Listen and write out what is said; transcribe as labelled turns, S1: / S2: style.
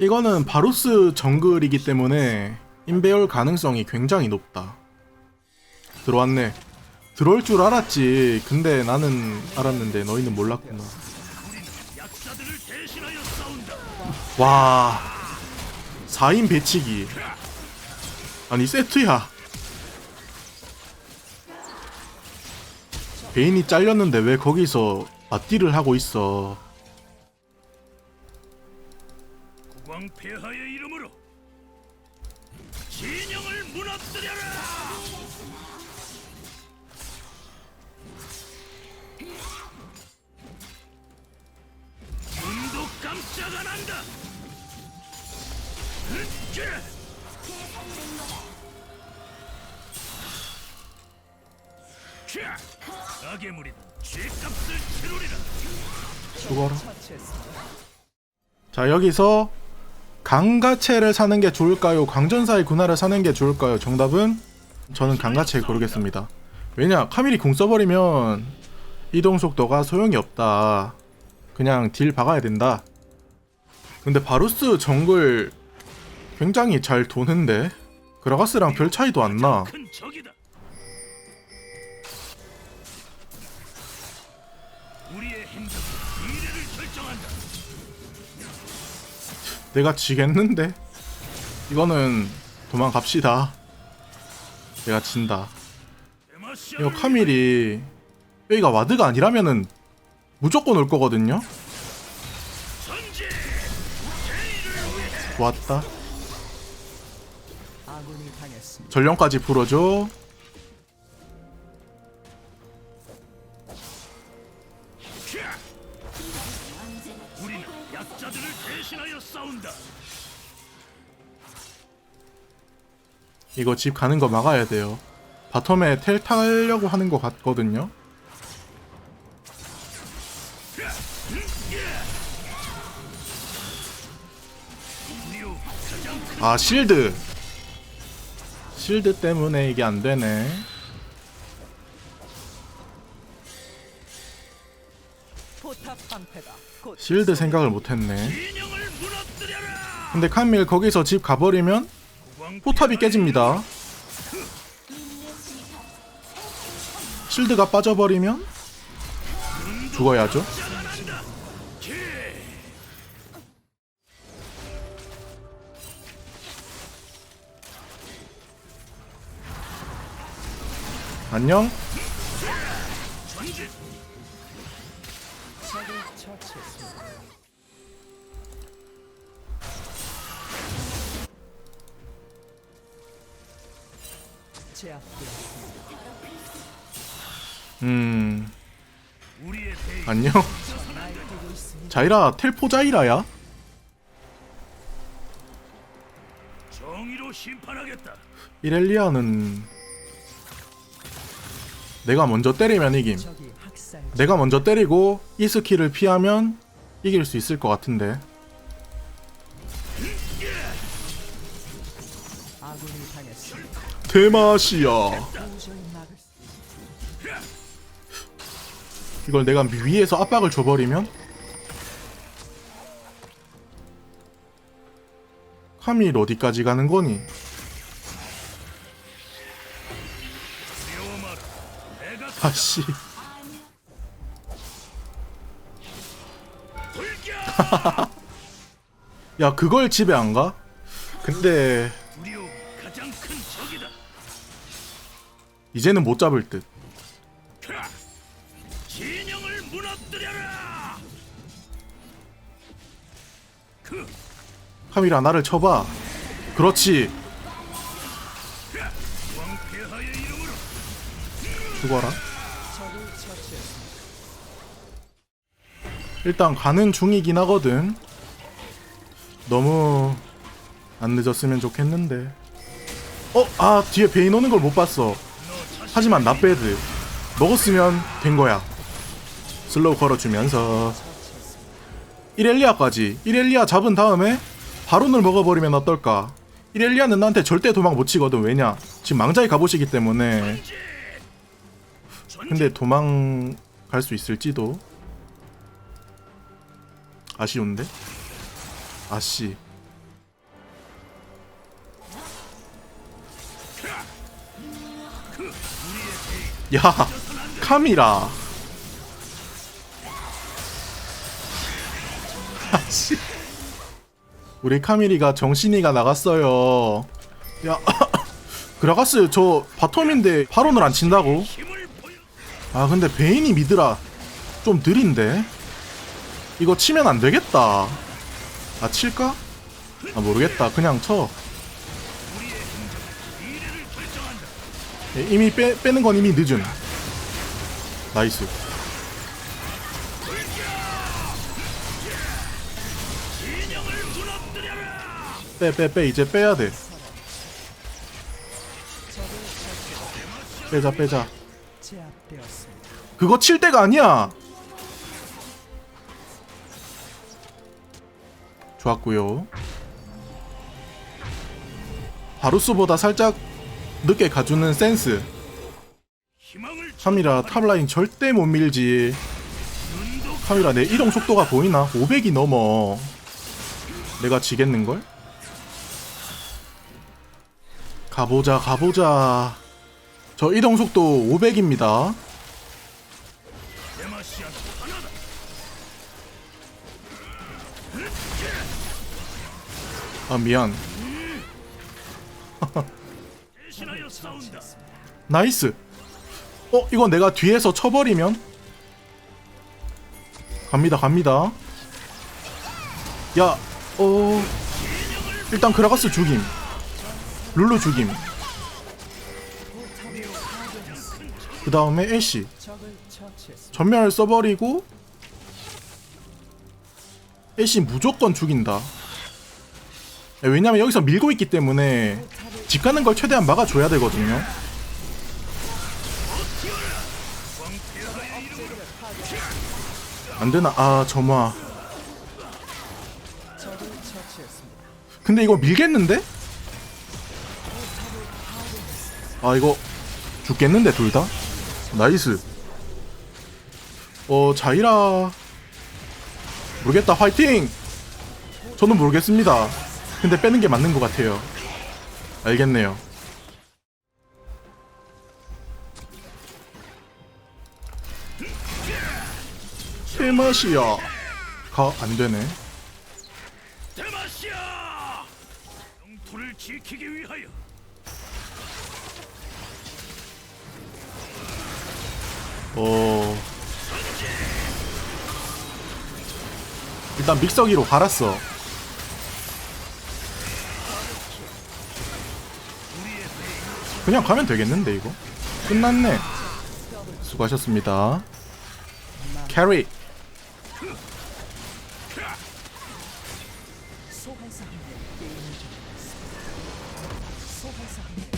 S1: 이거는 바루스 정글이기 때문에 인베올 가능성이 굉장히 높다. 들어왔네. 들어올 줄 알았지. 근데 나는 알았는데 너희는 몰랐구나. 와. 4인 배치기. 아니 세트야. 베인이 잘렸는데 왜 거기서 맞디를 하고 있어.
S2: 국왕 폐하의 이름으로 진영을 무너뜨려라. 눈도 깜짝 안 한다. 캬! 악의 무리는 죄값을 치르리라.
S1: 죽어라. 자 여기서 강가체를 사는 게 좋을까요? 광전사의 군화를 사는 게 좋을까요? 정답은 저는 강가체 고르겠습니다. 왜냐 카밀이 궁 써버리면 이동 속도가 소용이 없다. 그냥 딜 박아야 된다. 근데 바루스 정글 굉장히 잘 도는데 그라가스랑 별 차이도 안 나. 내가 지겠는데? 이거는 도망갑시다. 내가 진다. 이거 카밀이 여기가 와드가 아니라면은 무조건 올 거거든요. 좋았다.
S3: 당했습니다.
S1: 전령까지 풀어줘.
S2: 싸운다.
S1: 이거 집 가는 거 막아야 돼요. 바텀에 텔 타려고 하는 거 같거든요. 아 실드. 실드 때문에 이게 안 되네.
S3: 포탑 방패가 곧
S1: 실드 생각을 못 했네. 근데 칸밀 거기서 집 가버리면 포탑이 깨집니다. 실드가 빠져버리면 죽어야죠. 안녕.
S3: 제압되었습니다.
S1: 음 안녕. 자이라 텔포 자이라야?
S2: 정의로 심판하겠다.
S1: 이렐리아는 내가 먼저 때리면 이김.
S3: 적이 학살
S1: 내가 먼저 때리고 이 스킬을 피하면 이길 수 있을 것 같은데. 대마시야. 이걸 내가 위에서 압박을 줘버리면 카밀 어디까지 가는 거니? 아씨. 야 그걸 집에 안 가? 근데 이제는 못 잡을 듯.
S2: 캬! 진영을 무너뜨려라. 그
S1: 카밀아 나를 쳐봐. 그렇지. 죽어라. 일단 가는 중이긴 하거든. 너무 안 늦었으면 좋겠는데. 어, 아 뒤에 베인 오는 걸 못 봤어. 하지만 나빼드 먹었으면 된 거야. 슬로우 걸어주면서 이렐리아까지 이렐리아 잡은 다음에 바론을 먹어버리면 어떨까? 이렐리아는 나한테 절대 도망 못 치거든 왜냐? 지금 망자의 갑옷이기 때문에 근데 도망 갈 수 있을지도 아쉬운데? 아씨 야 카미라. 아씨. 우리 카미리가 정신이가 나갔어요. 야 그라가스 저 바텀인데 파론을 안 친다고? 아 근데 베인이 미드라 좀 느린데? 이거 치면 안 되겠다. 아 칠까? 아 모르겠다. 그냥 쳐 예, 이미 빼, 빼는 건 이미 늦은. 나이스. 빼 빼 빼. 이제 빼야 돼. 빼자 빼자. 그거 칠 때가 아니야. 좋았고요. 바루스보다 살짝 늦게 가주는 센스 카미라 탑라인 절대 못 밀지 카미라 내 이동 속도가 보이나? 500이 넘어 내가 지겠는걸? 가보자 가보자 저 이동 속도 500입니다
S2: 데마시아도 하나다.
S1: 아 미안. 나이스. 어 이거 내가 뒤에서 쳐버리면? 갑니다 갑니다. 야 어 일단 그라가스 죽임. 룰루 죽임. 그 다음에 애쉬. 전멸 써버리고 애쉬 무조건 죽인다. 왜냐면 여기서 밀고 있기 때문에 집 가는 걸 최대한 막아줘야 되거든요 안 되나 아 점화. 근데 이거 밀겠는데? 아 이거 죽겠는데 둘 다? 나이스 어 자이라 모르겠다 화이팅! 저는 모르겠습니다 근데 빼는 게 맞는 것 같아요 알겠네요. 제맛이야. 가 안 되네.
S2: 데마시아. 영토를 지키기 위하여.
S1: 어. 일단 믹서기로 갈았어 그냥 가면 되겠는데 이거? 끝났네. 수고하셨습니다. 캐리.
S3: 소환사. 소환사